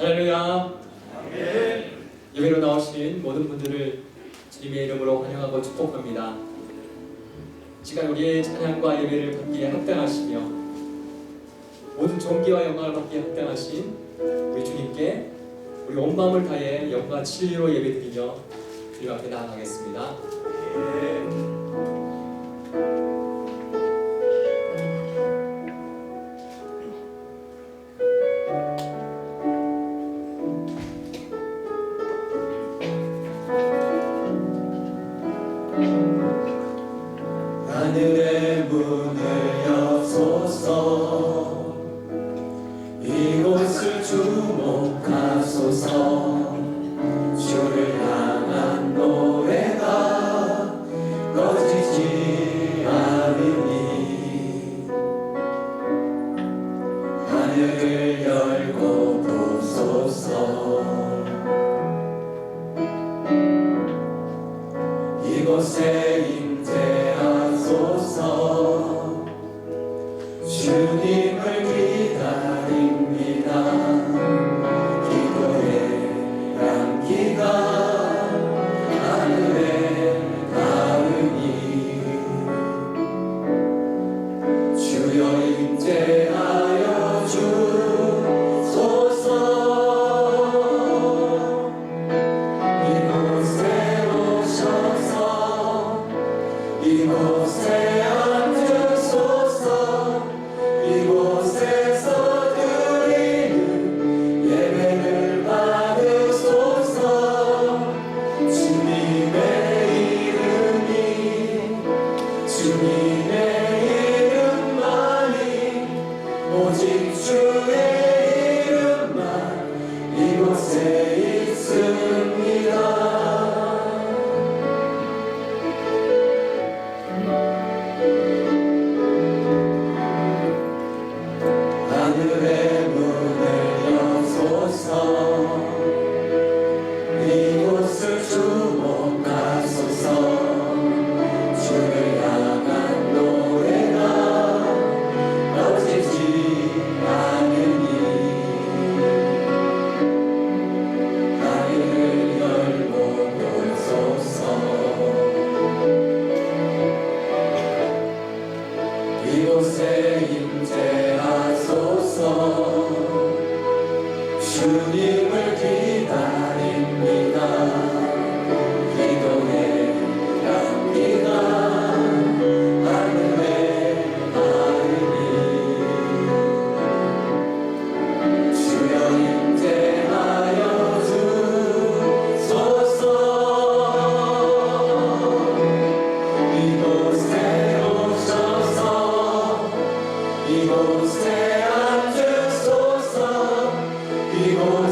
할렐루야. 예배로 나오신 모든 분들을 주님의 이름으로 환영하고 축복합니다. 시간 우리의 찬양과 예배를 받기에 합당하시며 모든 존귀와 영광을 받기에 합당하신 우리 주님께 우리 온 마음을 다해 영과 진리로 예배드리며 주님 앞에 나아가겠습니다. 하늘의 문을 여소서. 이곳을 주목 이곳 이곳 Holy.